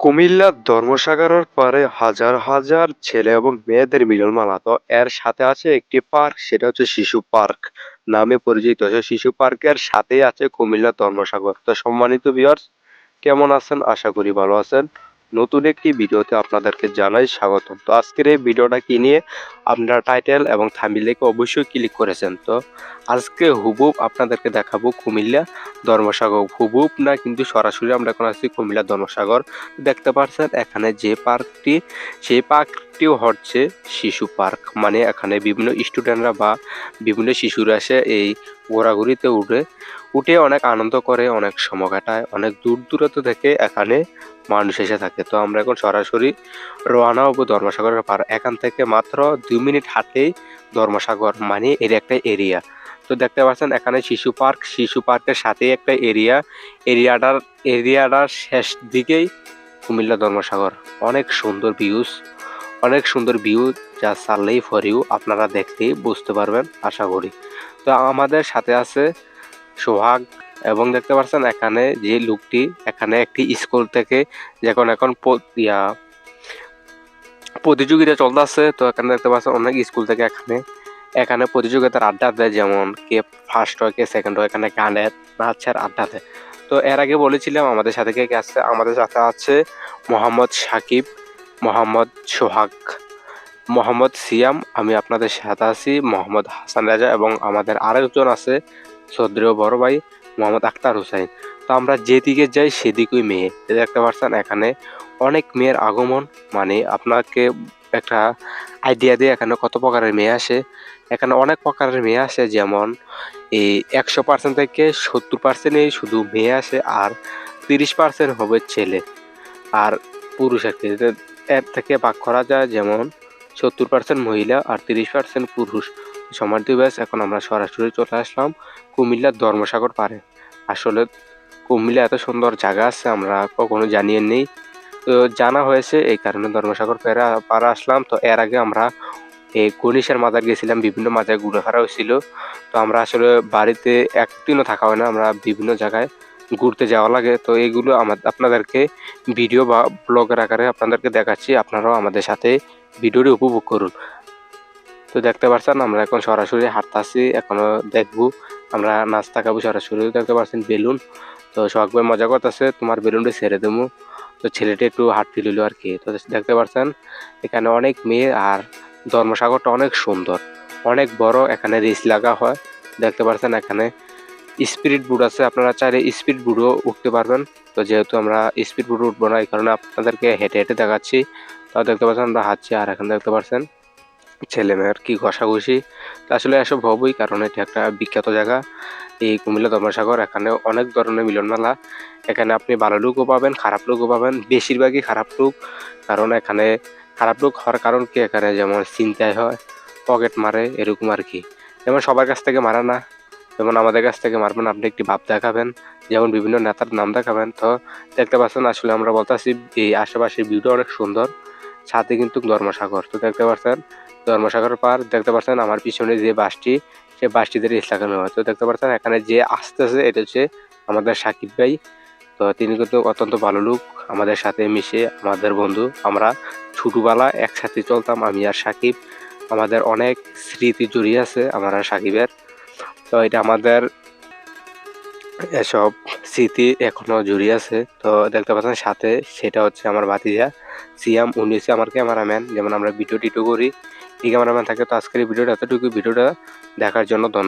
কুমিল্লার ধর্মসাগরের পারে হাজার হাজার ছেলে এবং মেয়েদের মিলন মালা তো এর সাথে আছে একটি পার্ক, সেটা হচ্ছে শিশু পার্ক নামে পরিচিত। শিশু পার্কের সাথেই আছে কুমিল্লা ধর্মসাগর। তো সম্মানিত ভিউয়ার্স কেমন আছেন? আশা করি ভালো আছেন। নতুন একটি ভিডিওতে আপনাদেরকে জানাই স্বাগতম। তো আজকের এই ভিডিওটা কি নিয়ে? আপনারা টাইটেল এবং থাম্বনেইলে অবশ্যই ক্লিক করেছেন। তো আজকে হুবুব আপনাদেরকে দেখাবো কুমিল্লা ধর্মসাগর। হুবুব না কিন্তু সরাসরি আমরা এখন আছি কুমিল্লা ধর্মসাগর। দেখতে পাচ্ছেন এখানে যে পার্কটি, সেই পার্কটিও হচ্ছে শিশু পার্ক। মানে এখানে বিভিন্ন স্টুডেন্টরা বা বিভিন্ন শিশুরা এসে এই ঘোরাঘুরিতে উঠে উঠে অনেক আনন্দ করে, অনেক সময় কাটায়, অনেক দূর দূরান্ত থেকে এখানে মানুষ এসে থাকে। তো আমরা এখন সরাসরি রওনা হব ধর্মসাগরের পার। এখান থেকে মাত্র দুই মিনিট হাঁটেই ধর্মসাগর মানে এর একটা এরিয়া। তো দেখতে পাচ্ছেন, এখানে শিশু পার্ক। শিশু পার্কের সাথেই একটা এরিয়া। এরিয়াটার এরিয়াটার শেষ দিকেই কুমিল্লা ধর্মসাগর। অনেক সুন্দর ভিউজ অনেক সুন্দর ভিউ যা চাললেই ফর ইউ আপনারা দেখতেই বুঝতে পারবেন, আশা করি। তো আমাদের সাথে আছে সোহাগ এবং দেখতে পাচ্ছেন এখানে যে লোকটি এখানে একটি স্কুল থেকে যখন এখন ইয়া প্রতিযোগিতা চলতেছে, তো এখানে দেখতে পাচ্ছেন অনেক স্কুল থেকে এখানে এখানে প্রতিযোগিতার আড্ডা দেয়। যেমন কে ফার্স্ট হয়, কে সেকেন্ড হয়, এখানে গানের নাচের আড্ডা দেয়। তো এর আগে বলেছিলাম, আমাদের সাথে কে আছে? আমাদের সাথে আছে মোহাম্মদ সাকিব, মোহাম্মদ সোহাগ, মোহাম্মদ সিয়াম, আমি আপনাদের সাথে আছি, মোহাম্মদ হাসান রাজা এবং আমাদের আরেকজন আছে সদ্রীয় বড় ভাই মোহাম্মদ আক্তার হুসাইন। তো আমরা যেদিকে যাই সেদিকেই মেয়ে। দেখতে পাচ্ছেন, এখানে অনেক মেয়ের আগমন মানে আপনাকে একটা আইডিয়া দিয়ে এখানে কত প্রকারের মেয়ে আসে। এখানে অনেক প্রকারের মেয়ে আসে, যেমন এই একশো পার্সেন্ট থেকে সত্তর পার্সেন্টই শুধু মেয়ে আসে আর তিরিশ পার্সেন্ট হবে ছেলে আর পুরুষ কি। এর থেকে ভাগ করা যায়, যেমন সত্তর পার্সেন্ট মহিলা আর তিরিশ পার্সেন্ট পুরুষ। সমার্থী ব্যাস, এখন আমরা সরাসরি চলে আসলাম কুমিল্লার ধর্মসাগর পারে আসলে কুমিল্লা এত সুন্দর জায়গা আছে, আমরা কখনো জানিয়ে নেই। তো জানা হয়েছে এই কারণে ধর্মসাগর পেরা, পাড়া আসলাম। তো এর আগে আমরা এই গণেশের মাজার গেছিলাম, বিভিন্ন মাজার ঘুরে ফেরা হয়েছিল। তো আমরা আসলে বাড়িতে একদিনও থাকা হয় না, আমরা বিভিন্ন জায়গায় ঘুরতে যাওয়া লাগে। তো এগুলো আমার আপনাদেরকে ভিডিও বা ব্লগের আকারে আপনাদেরকে দেখাচ্ছি। আপনারাও আমাদের সাথে ভিডিওটি উপভোগ করুন। তো দেখতে পাচ্ছেন আমরা এখন সরাসরি হাঁটতাছি, এখনও দেখব, আমরা নাস্তা খাব সরাসরি, দেখতে পাচ্ছেন বেলুন। তো ভাই মজা করতেছে, তোমার বেলুনটা ছেড়ে দেবো। তো ছেলেটা একটু হাট ফিলিল আর কি তো দেখতে পাচ্ছেন এখানে অনেক মেয়ে আর ধর্মসাগরটা অনেক সুন্দর, অনেক বড়, এখানে রিস লাগা হয়। দেখতে পাচ্ছেন এখানে স্পিরিট বুট আছে, আপনারা চাইলে স্পিড বুটও উঠতে পারবেন। তো যেহেতু আমরা স্পিড বুট উঠবো না, এই কারণে আপনাদেরকে হেঁটে হেঁটে দেখাচ্ছি। তাও দেখতে পাচ্ছেন, আমরা হাঁটছি আর এখানে দেখতে পাচ্ছেন ছেলে মেয়ের কি ঘষাঘষি? আসলে এসব হবই, কারণ এটি একটা বিখ্যাত জায়গা। এই কুমিল্লা ধর্মসাগর, এখানে অনেক ধরনের মিলন মেলা এখানে আপনি ভালো লোকও পাবেন, খারাপ লোকও পাবেন, বেশিরভাগই খারাপ লোক। কারণ এখানে খারাপ লোক হওয়ার কারণ কি? এখানে যেমন চিন্তায় হয়, পকেট মারে, এরকম আর কি। যেমন সবার কাছ থেকে মারা না, যেমন আমাদের কাছ থেকে মারবেন, আপনি একটি ভাব দেখাবেন। যেমন বিভিন্ন নেতার নাম দেখাবেন। তো দেখতে পাচ্ছেন, আসলে আমরা বলতেছি, এই আশেপাশের ভিউটা অনেক সুন্দর। সাথে কিন্তু ধর্মসাগর। তো দেখতে পাচ্ছেন ধর্মসাগর পার, দেখতে পাচ্ছেন আমার পিছনে যে বাসটি, সে বাসটিতে রেস লাগানো হয় তো দেখতে পাচ্ছেন এখানে যে আসতেছে, এটা হচ্ছে আমাদের সাকিব ভাই। তো তিনি কিন্তু অত্যন্ত ভালো লোক, আমাদের সাথে মিশে আমাদের বন্ধু। আমরা ছোটবেলা একসাথে চলতাম, আমি আর সাকিব। আমাদের অনেক স্মৃতি জড়িয়ে আছে, আমার আর সাকিবের। তো এটা আমাদের এসব স্মৃতি এখনও জড়িয়ে আছে। তো দেখতে পাচ্ছেন সাথে সেটা হচ্ছে আমার ভাতিজা। সিয়াম, উনি হচ্ছে আমার ক্যামেরাম্যান। যেমন আমরা ভিডিও টিডিও করি। এই ক্যামেরাম্যান থাকে। তো আজকের ভিডিওটা এতটুকু ভিডিওটা দেখার জন্য ধন্যবাদ।